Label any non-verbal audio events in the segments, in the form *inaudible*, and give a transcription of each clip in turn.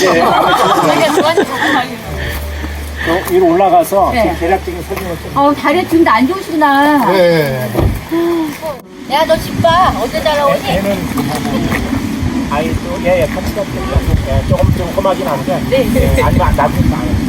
이제 *laughs* 되게 좋아하는 거저 위로 올라가서 네. 그 대략적인 사진을 좀 어, 다리 등도 안 좋으시구나. 네. 야, 너 집 봐. 언제 날아오니? 얘는 아이도 예 예 같이 갔요 예, 조금 좀 험하긴 한데 네, 네. 예, 아니면 나중에 나요.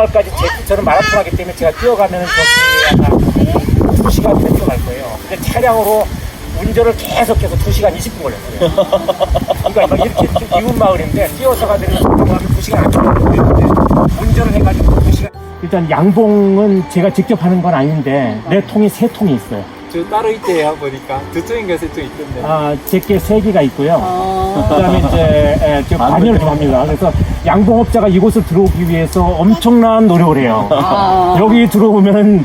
마을까지 제, 저는 마라톤 하기 때문에 제가 뛰어가면 저기 아마 2시간이면 뛰어갈 거예요. 근데 차량으로 운전을 계속해서 2시간 20분 걸렸어요. 그러니까 막 이렇게 좀 이웃 마을인데 뛰어서 가면 2시간 안 걸리는데 운전을 해가지고 2시간. 일단 양봉은 제가 직접 하는 건 아닌데 내 통이 세 통이 있어요. 저 따로 있대요 보니까 두 통인가 세통 있던데. 아, 제게 세 개가 있고요. 그다음에 이제 예, 저 관여를 좀 합니다. 그래서 양봉업자가 이곳을 들어오기 위해서 엄청난 노력을 해요. 여기 들어오면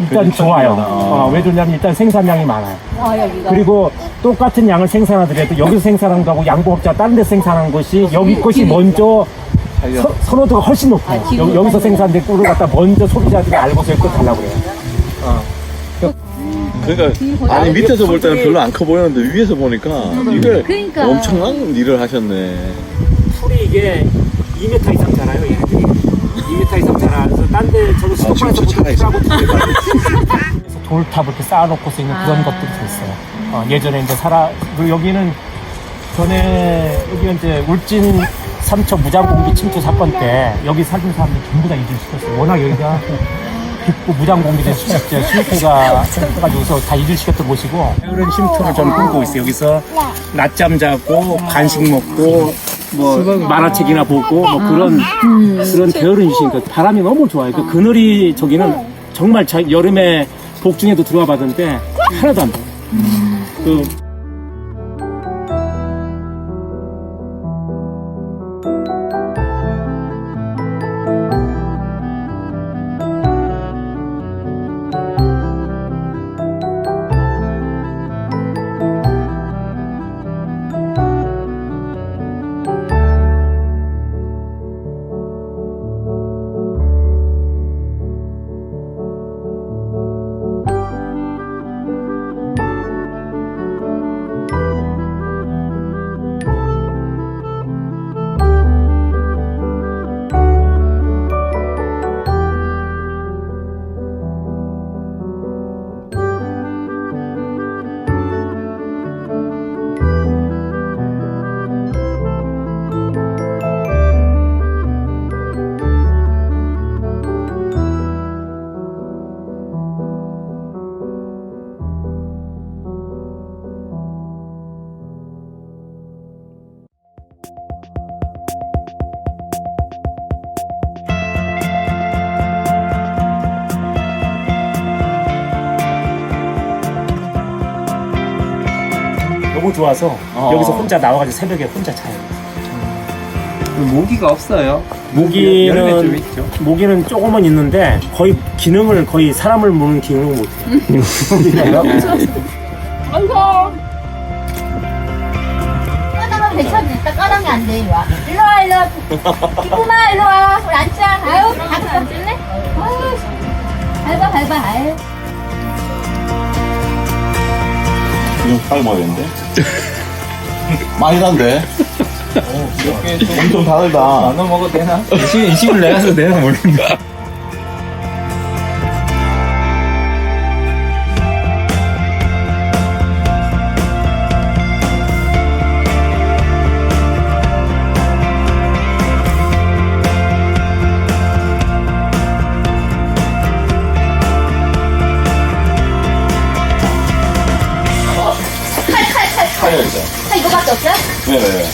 일단 좋아요. 어, 왜 좋냐면 일단 생산량이 많아요. 아, 여기가. 그리고 똑같은 양을 생산하더라도 여기서 생산한 거하고 양봉업자 가 다른 데 생산한 것이 여기 것이 먼저 서- 선호도가 훨씬 높아요. 아, 지금 여, 기서 생산된 꿀을 갖다 먼저 소비자들이 알고서 이거 달라고 그래요. 그러니까 아니 밑에서 볼 때는 별로 안 커 보이는데 위에서 보니까 이게 그러니까. 엄청난 일을 하셨네. 풀이 이게 2m 이상 자라요, 얘네들이. 2m 이상 자라서 딴데 저도 수도권에서 지금 저 차가 있어. 그래서 돌탑을 이렇게 쌓아놓고서 있는 그런 아. 것들이 다 있어요. 어, 예전에 이제 살아, 그리고 여기는 전에 여기가 이제 울진 삼척 무장공비 침투 사건 때 여기 살던 사람들 전부 다 이주시켰어요. 워낙 여기가 깊고 무장공비대 진짜 실패가 해가지고서 다 이주시켰던 곳이고 이런 쉼터를 좀 꾸고 있어요. 여기서 낮잠 자고 간식 먹고 뭐 만화책이나 보고 뭐 그런 그런 게으른 시니까 바람이 너무 좋아요. 그 그늘이 저기는 정말 자, 여름에 복중에도 들어와 봤는데 하나도 안 더워요. 그 너무 좋아서 어. 여기서 혼자 나와가지고 새벽에 혼자 자요. 모기가 없어요. 모기는- 여름에 좀 있죠. 모기는 조금은 있는데 거의 기능을 거의 사람을 무는 기능을 괜찮네. 딱 까당이 안 돼, 이리 와. 일로 와, 일로 와. 기쁨아, 일로 와. 우리 앉자. 아유, 가끔 찔래? 아유, 밟아, 밟아, 아유. 빨리 먹어야겠는데? 많이 단데? 엄청 다르다. 나눠 먹어도 되나? 이식, 이식을 내가 해도 되나 모르겠네. 왜?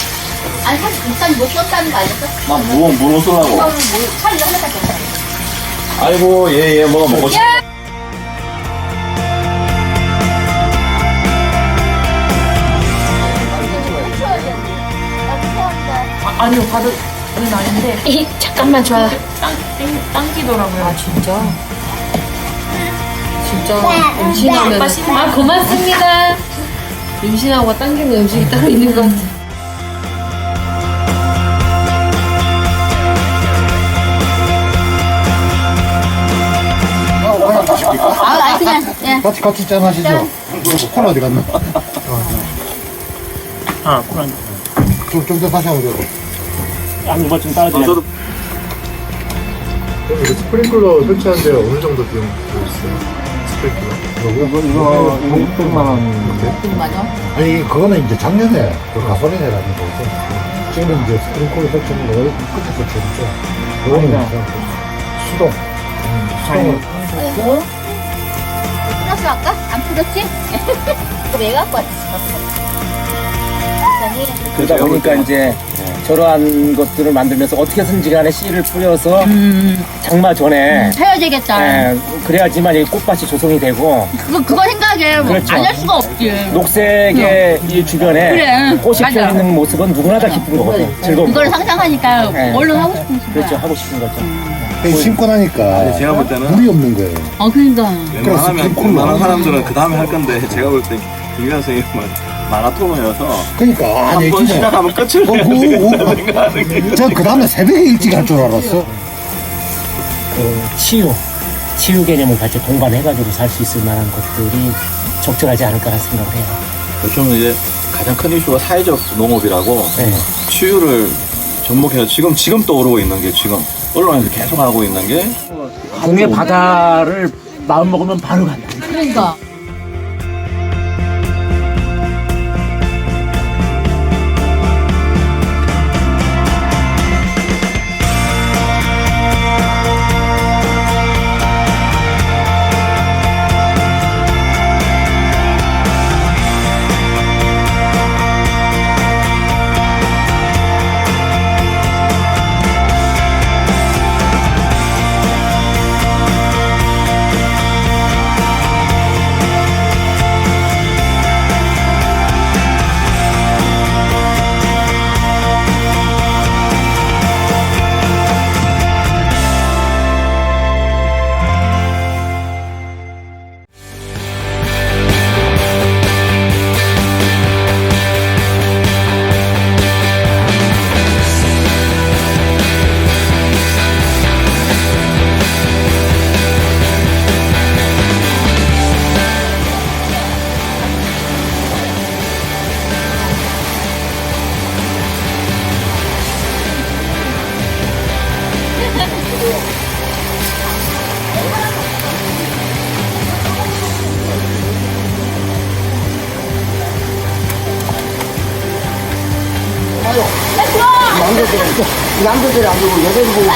아니 사실 일단 못 썼다는 거 아니었어? 난 무언, 무언 쓰라고. 이거는 뭐칼 이거 하나밖에 없어 아이고, 얘, 얘, 뭐가 먹고 싶어. 아니요, 받은 은 아닌데. *laughs* 잠깐만 줘. 땅, 땡, 당기더라고요. 아, 진짜? 진짜 임신하면. 아, 고맙습니다. 임신하고 당기는 음식이 따로 있는 것 같아. 아 같이 같이 짠 하시죠. 콜 어디 갔나? 아, 그런. 좀좀더 다시 한번 줘. 아니, 뭐좀 따라줘야 저도 그럼 이거 스프링클러 설치하는데 어느 정도 비용 들었어요? 스프링클러? 이거 이거, 이거 600만 원. 맞아 아니 그거는 이제 작년에 그 가솔린이라는 거고 지금 이제 스프링클러 설치하는 거 여기 끝에 설치했죠. 그거는 그냥 수동. 수동을 플러스 할까? 안 풀었지? *laughs* 이거 왜 갖고 왔지? 그랬더니 그러다 보니까 이제 저러한 것들을 만들면서 어떻게든지 간에 씨를 뿌려서 장마 전에 해야 되겠다 예, 그래야지만 이 꽃밭이 조성이 되고 그거 그거 생각해 그렇죠. 안 할 수가 없지 녹색의 이 주변에 그래. 꽃이 맞아. 피어 있는 모습은 누구나 다 기쁜 거거든. 즐거운 그걸 거. 상상하니까 네. 얼른 하고 싶은 거야 그렇죠. 하고 싶은 거죠. 그냥 신고 나니까 제가 볼 때는 물이 없는 거예요. 어 그러니까 웬만하면. 웬만한 사람들은 그 다음에 할 건데, 제가 볼 때, 김기현 선생님은 마라토너여서, 그러니까 한 아니 번 진짜 시작하면 끝을 어, 내야 그, 된다고 생각하는 게. 저그 다음에 새벽에 일찍 할 줄 알았어. 그 치유, 치유 개념을 같이 동반해가지고 살 수 있을 만한 것들이 적절하지 않을까라는 생각을 해요. 요즘은 이제 가장 큰 이슈가 사회적 농업이라고, 네. 치유를 접목해서 지금, 지금 떠오르고 있는 게 지금, 언론에서 계속 하고 있는 게, 동해 바다를 마음 먹으면 바로 간다. 그러니까 남자들이 안 되고 여자들이 보고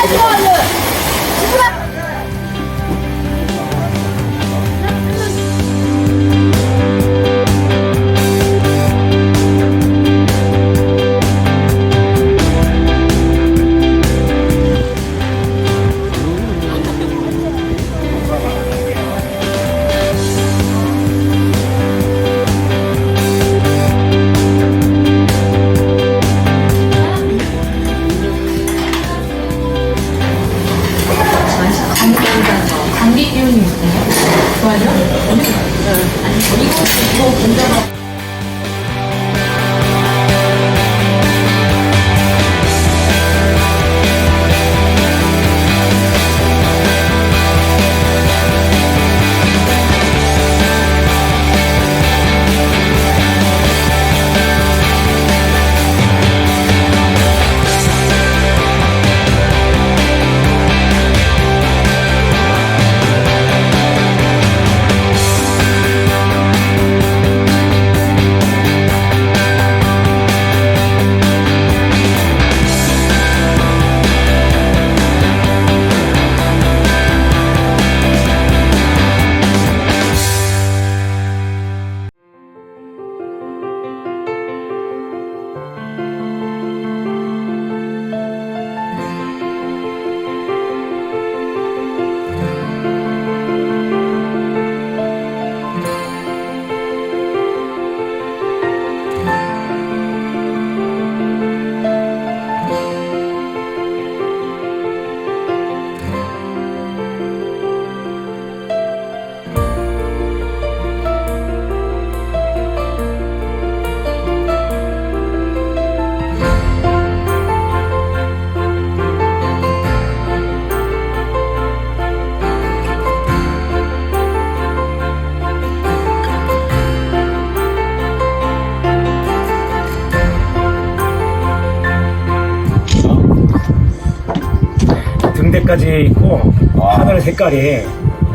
색깔까지 있고 아. 하늘 색깔이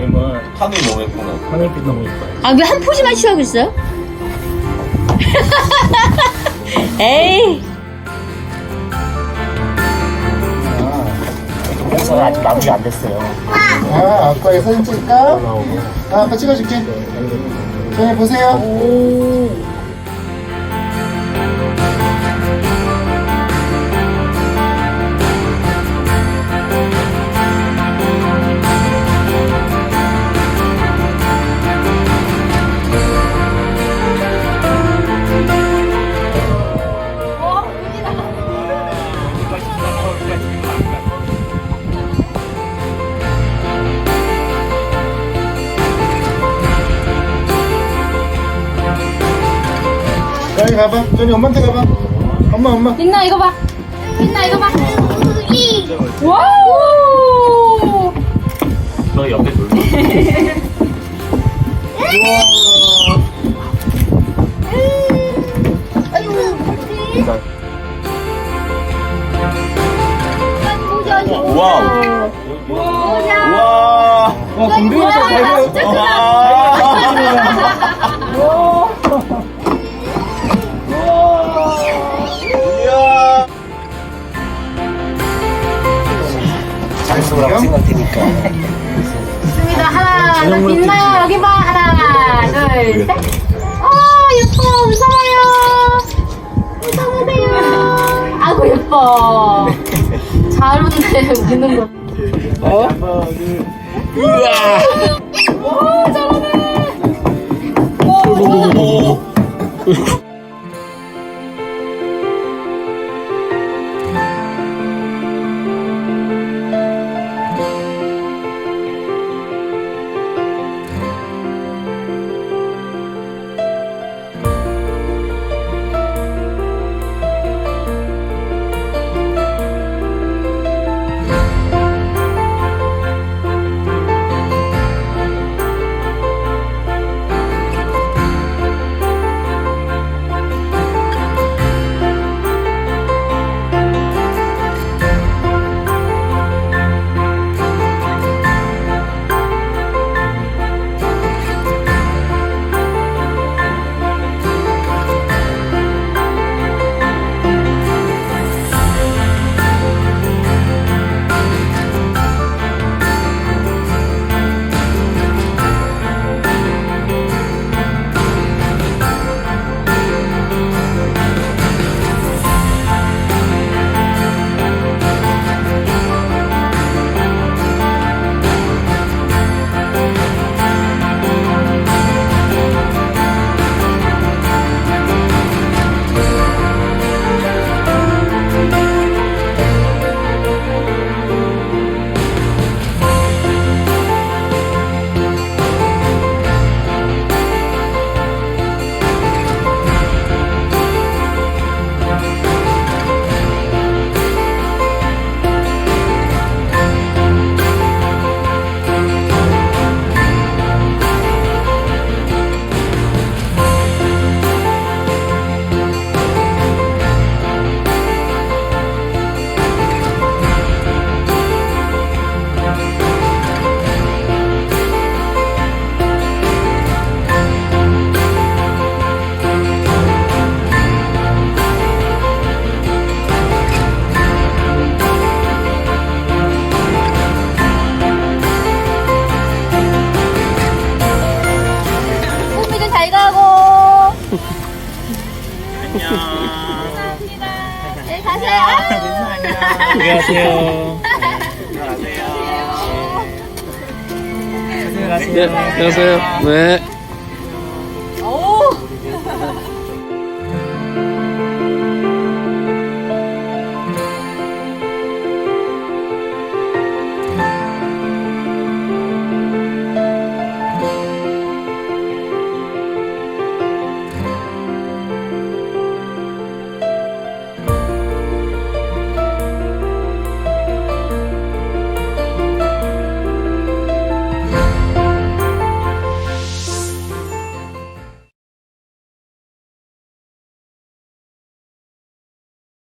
뭐 하늘이 너무 예쁘네. 하늘빛 너무 예뻐요. 아, 왜 한 포즈만 취하고 있어요? *laughs* 에이. 그래서 아직 마무리 안 됐어요. 아, 아빠의 사진 찍을까? 아, 아빠 찍어줄게. 저희 보세요. 저희 가봐. 저희 엄마한테 가봐. 엄마, 엄마. 민나 이거 봐. 민나 이거 봐. 와우. 너 옆에 놀. 와우. 우와. 와, 공룡이가 잘 보여. 이야. *laughs* 장수라고 생각되니까. 있습니다. 하나, 둘, 민나야 여기 봐. 하나, 둘, 셋. 아 예뻐, 무서워요. 무서우세요. 아구 예뻐. 잘 웃네, 웃는 거. 꿈이도 안녕하세요. 네. 오.